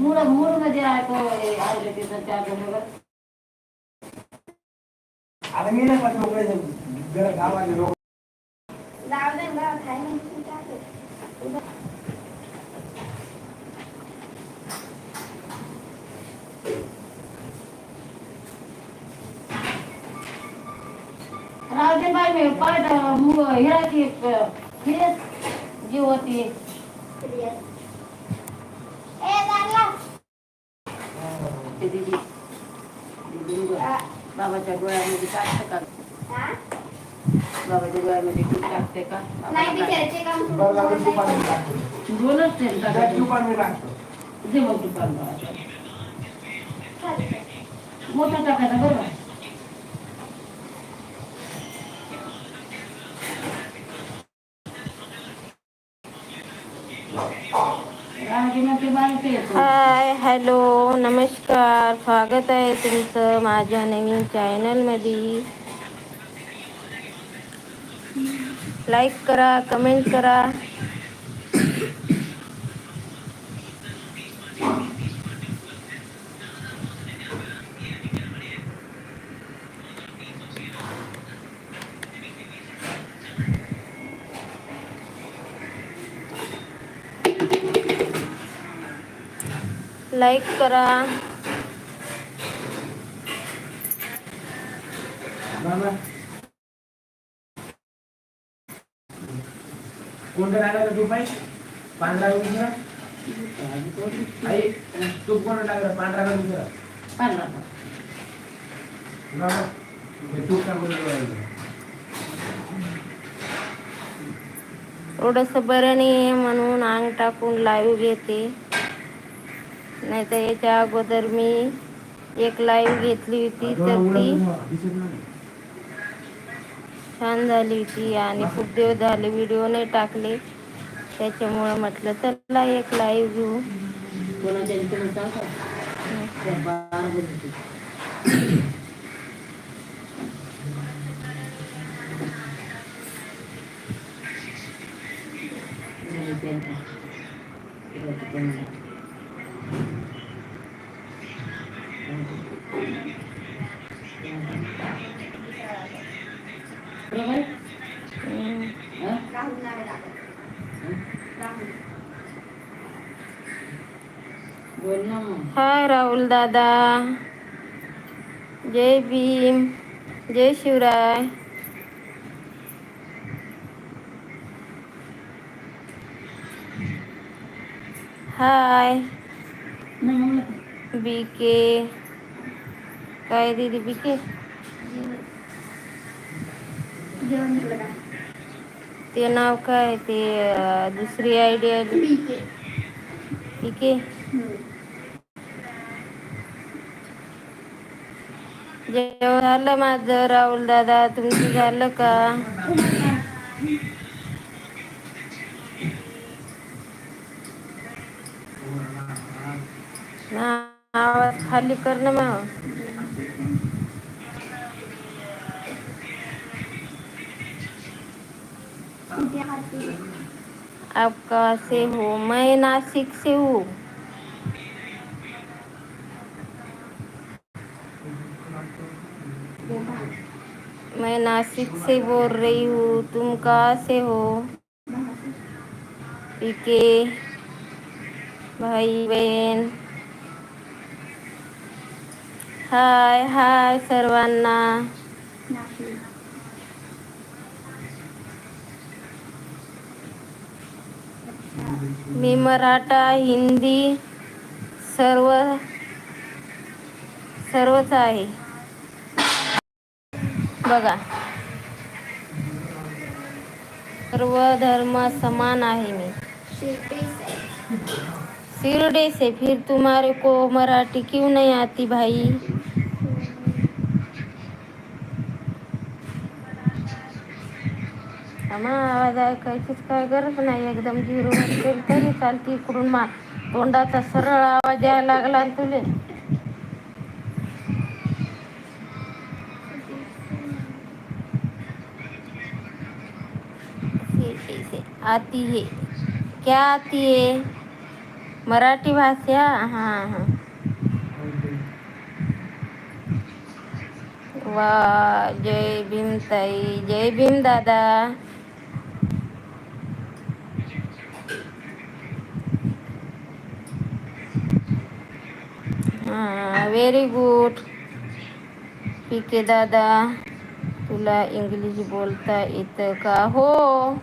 Mood मूडमध्ये आले तिथं त्या बरोबर आता मी नाही पाहत लोक जरा गावाले लोक राहते बाई मी पाठ मुग जीव होती ते दिदी दिदी मुग बाबाच्या डोळ्यामध्ये टाकते का? बाबाच्या डोळ्यामध्ये तूप टाकते का? दुपारी दोनच दुपारी जे मग दुकान मोठा टाकायचा बरोबर राहते मग ते बाहेर येतो हाय हॅलो नमस्कार. स्वागत आहे तुमचं माझ्या नवीन चॅनलमध्ये. लाईक करा कमेंट करा. लाईक करा. बाबा कोणतं टाकायचं तूप आहे पांढरा का दुसरा? आई तूप कोणतं टाकायचं? पांढरा का दुसरा? पांढरा बाबा तूप टाकून ठेवायचं. थोडंसं बरं नाही आहे म्हणून अंग टाकून लाईव्ह घेते. नाही तर याच्या अगोदर मी एक लाईव्ह घेतली होती तर ती छान झाली होती आणि खूप दिवस झाले व्हिडिओ नाही टाकले. त्याच्यामुळे म्हटलं चला एक लाईव्ह घेऊ. कोणाच्या इथे म्हणता का? त्या बारा बजते. नाही त्यांचा. तिकडे त्यांचा. बरोबर? हम्म. हा? बोल ना मग. हाय राहुल दादा. जय भीम. जय शिवराय. हाय. नाही म्हणलं. काय दीदी पिके? ते नाव काय ते दुसरी आयडिया पिके? जेवण झालं माझं? राहुल दादा तुमचं झालं का? आवाज खाली कर ना मग. आप कहाँ से हो? मैं नासिक से हूँ। मैं नासिक से बोल रही हूँ, तुम कहाँ से हो? पीके, भाई बहन। हाय हाय सर्वांना मी मराठा हिंदी सर्व सर्वच आहे. बघा. सर्व धर्म समान आहे मी. सिरडे से फिर तुम्हारे को मराठी क्यों नहीं आती भाई? आम्हा आवाज ऐकायचीच काय गरज नाही. एकदम झिरो असेल तरी चालती. इकडून मा तोंडाचा सरळ आवाज यायला लागला ना तुले. आती है. क्या आती है? मराठी भाषा? हां हां. वा जय भीम ताई. जय भीम दादा. हां व्हेरी गुड पी के दादा तुला इंग्लिश बोलता येतं का? हो.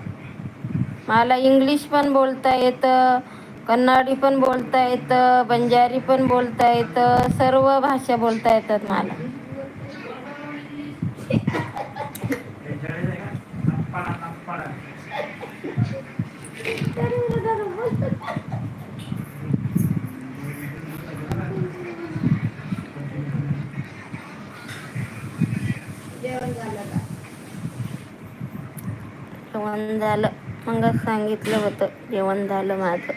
मला इंग्लिश पण बोलता येतं कन्नडी पण बोलता येतं बंजारी पण बोलता येतं सर्व भाषा बोलता येतात मला. जेवण झालं. मग सांगितलं होतं जेवण झालं माझं.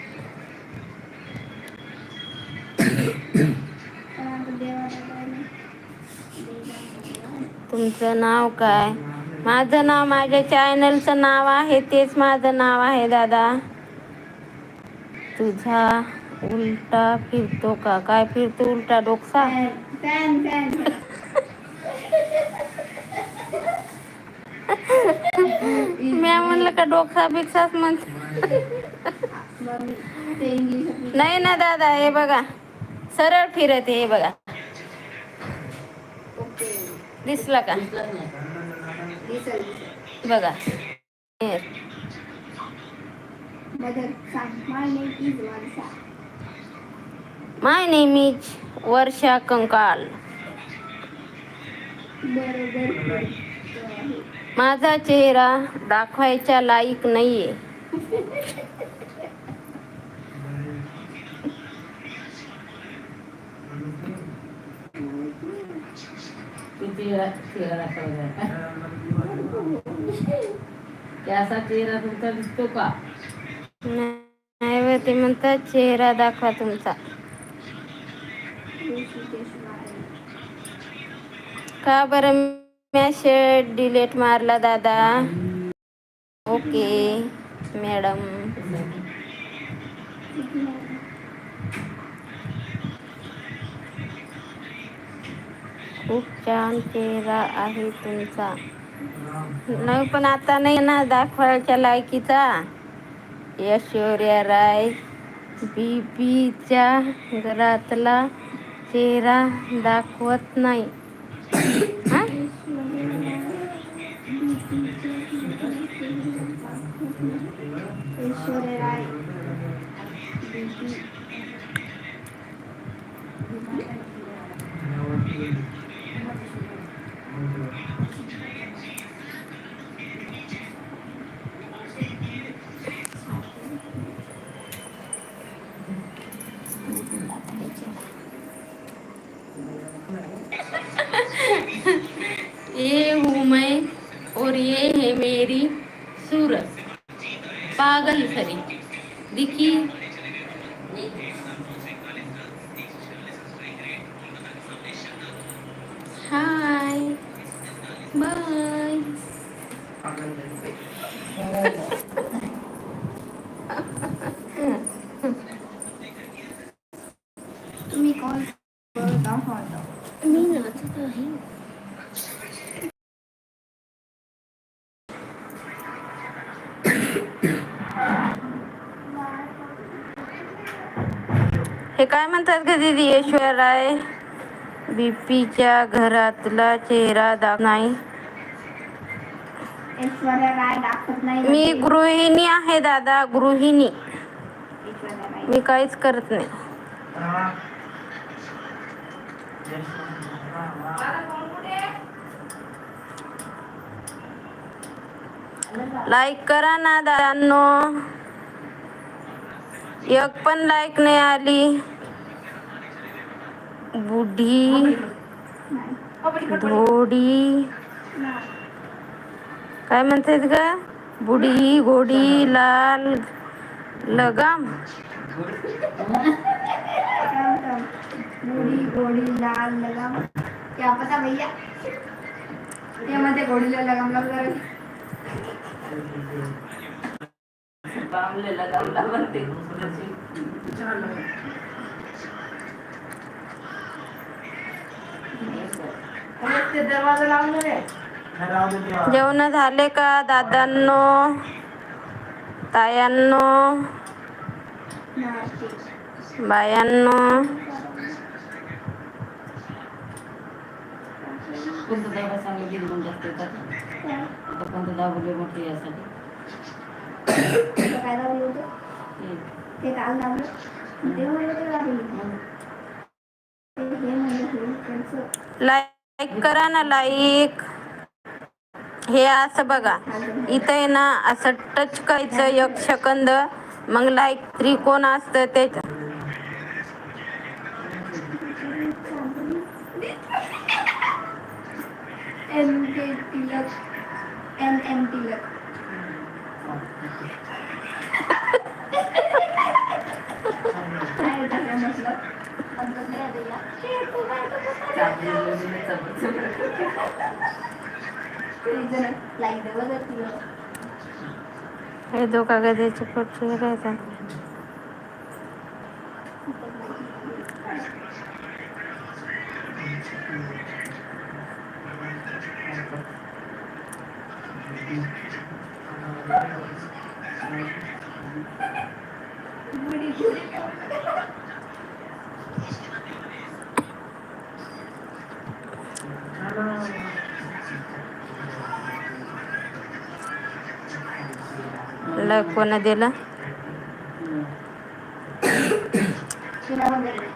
तुमचं नाव काय? माझं नाव माझ्या चॅनलचं नाव आहे तेच माझं नाव आहे दादा. तुझा उलटा फिरतो का? काय फिरतो? उलटा डोकसा का डोकसा बिकसाच म्हणते नाही ना दादा हे बघा. सरळ फिरत आहे, हे बघा. दिसला का? बघा. माय नेम इज वर्षा कंकाल. कंकाळ बरोबर. माझा चेहरा दाखवायच्या लायक नाहीये. चेहरा चेहरा कसा चेहरा तुमचा दिसतो का? नाही बा, ते म्हणतात चेहरा दाखवा तुमचा. का बरं मॅसेज डिलीट मारला दादा. ओके मॅडम खूप छान चेहरा आहे तुमचा. नाही पण आता नाही ना दाखवायच्या लायकीचा. ऐश्वर्या राय बीबीच्या घरातला चेहरा दाखवत नाही. ये हूँ मैं और ये है मेरी सूरत। पागल खरी। दिखी? हाय। बाय। हे काय म्हणतात का दीदी? राय बीपीच्या घरातला चेहरा दाख नाही. मी गृहिणी आहे दादा गृहिणी. मी काहीच करत नाही. लाईक करा ना दादांनो. एक पण लाईक नाही आली. बुढी धोडी काय म्हणतात का बुढी घोडी लाल लगाम. गोडी गोडी लाल लगाम. क्या पता भैया? त्यामध्ये गोडीला लगाम म्हणते अरे ते दरवाजा लावणार आहे नाही राहू दे तेव्हा. जेवण झाले का दादांनो? तायांनो? बायांनो? कोणतं दाबा लाईक करा ना लाईक हे असं बघा. इथं आहे ना असं टच करायचं एक सेकंद मग लाईक त्रिकोण असतं त्याच हे दो कागदाचे पट्टे राहतात Thank you. लाईक कोणा दिलं.